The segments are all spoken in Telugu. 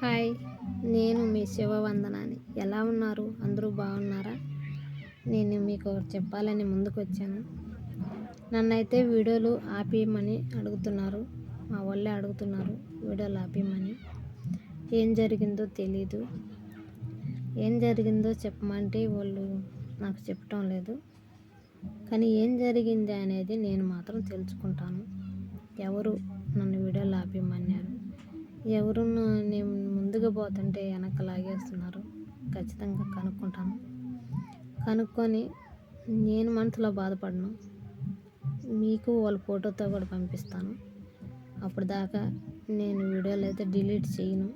హాయ్ నేను మీ శివవందనాని ఎలా ఉన్నారు? అందరూ బాగున్నారా? నేను మీకు చెప్పాలని ముందుకు వచ్చాను నన్నైతే వీడియోలు ఆపేయమని అడుగుతున్నారు. మా వాళ్ళే అడుగుతున్నారు వీడియోలు ఆపేయమని. ఏం జరిగిందో తెలీదు. ఏం జరిగిందో చెప్పమంటే వాళ్ళు నాకు చెప్పటం లేదు. కానీ ఏం జరిగింది అనేది నేను మాత్రం తెలుసుకుంటాను. ఎవరు నన్ను వీడియోలు ఎవరు నేను ముందుగా పోతుంటే వెనక లాగేస్తున్నారు. ఖచ్చితంగా కనుక్కుంటాను. కనుక్కొని నేను మనసులో బాధపడను. మీకు వాళ్ళ ఫోటోతో కూడా పంపిస్తాను. అప్పుడు దాకా నేను వీడియోలు అయితే డిలీట్ చేయను.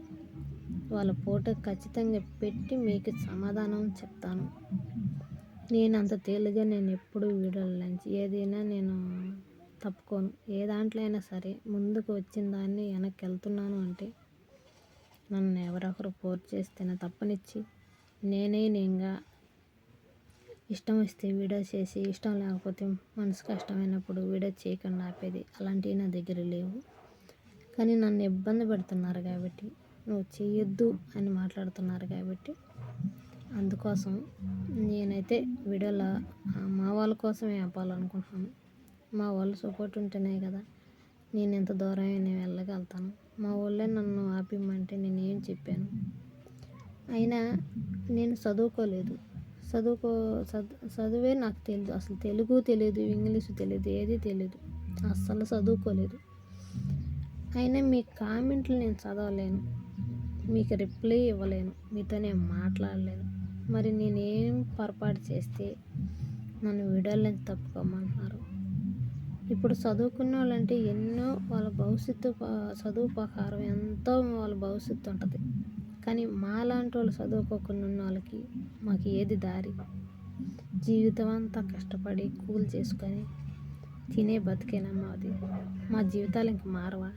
వాళ్ళ ఫోటో ఖచ్చితంగా పెట్టి మీకు సమాధానం చెప్తాను. నేను అంత తేలిగా నేను ఎప్పుడు వీడియోలు ఏదైనా నేను తప్పుకోను. ఏ దాంట్లో అయినా సరే ముందుకు వచ్చిన దాన్ని వెనక్కి వెళ్తున్నాను అంటే నన్ను ఎవరొకరు ఫోర్స్ చేస్తే తప్పనిచ్చి నేనే నేనుగా ఇష్టం వస్తే వీడియో చేసి ఇష్టం లేకపోతే మనసు కష్టమైనప్పుడు వీడియో చేయకుండా ఆపేది. అలాంటివి నా దగ్గర లేవు. కానీ నన్ను ఇబ్బంది పెడుతున్నారు కాబట్టి నువ్వు చేయొద్దు అని మాట్లాడుతున్నారు కాబట్టి అందుకోసం నేనైతే వీడియోలో మా వాళ్ళ కోసమే ఆపాలనుకుంటున్నాను. మా వాళ్ళు సపోర్ట్ ఉంటేనే కదా. నేను ఎంత దూరం నేను వెళ్ళగలుగుతాను. మా వాళ్ళే నన్ను ఆపిమ్మంటే నేను ఏం చెప్పాను? అయినా నేను చదువుకోలేదు. చదువుకో చదువే నాకు తెలియదు అసలు తెలుగు తెలియదు ఇంగ్లీష్ తెలియదు ఏది తెలియదు అస్సలు చదువుకోలేదు. అయినా మీ కామెంట్లు నేను చదవలేను. మీకు రిప్లై ఇవ్వలేను. మీతో నేను మాట్లాడలేను. మరి నేనేం పొరపాటు చేస్తే నన్ను వీడియోలో తప్పుకోమంటున్నారు? ఇప్పుడు చదువుకున్న వాళ్ళంటే ఎన్నో వాళ్ళ భవిష్యత్తు చదువు ప్రకారం ఎంతో వాళ్ళ భవిష్యత్తు ఉంటుంది. కానీ మాలాంటి వాళ్ళు చదువుకోకుండా ఉన్న వాళ్ళకి మాకు ఏది దారి? జీవితం అంతా కష్టపడి కూలి చేసుకొని తినే బతికేనమ్మా అది మా జీవితాలు ఇంక మారవా?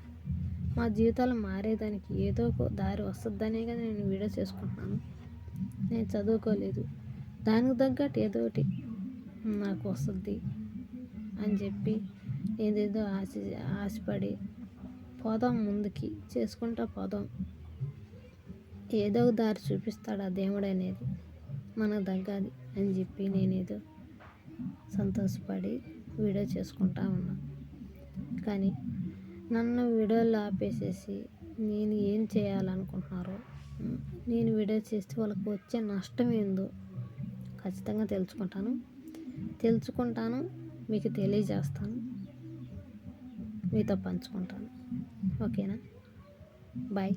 మా జీవితాలు మారేదానికి ఏదో ఒక దారి వస్తుందనే కదా నేను వీడియో చేసుకుంటున్నాను. నేను చదువుకోలేదు. దానికి తగ్గట్టు ఏదో ఒకటి నాకు వస్తుంది అని చెప్పి ఏదేదో ఆశ ఆశపడి పోదాం ముందుకి చేసుకుంటా పోదాం. ఏదో ఒక దారి చూపిస్తాడు ఆ దేవుడు అనేది మనకు తగ్గది అని చెప్పి నేనేదో సంతోషపడి వీడియో చేసుకుంటా ఉన్నా. కానీ నన్ను వీడియోలో ఆపేసేసి నేను ఏం చేయాలనుకుంటున్నారో నేను వీడియో చేస్తే వాళ్ళకి వచ్చే నష్టం ఏందో ఖచ్చితంగా తెలుసుకుంటాను. తెలుసుకుంటాను మీకు తెలియజేస్తాను. మీతో పంచుకుంటాను. ఓకేనా? బాయ్.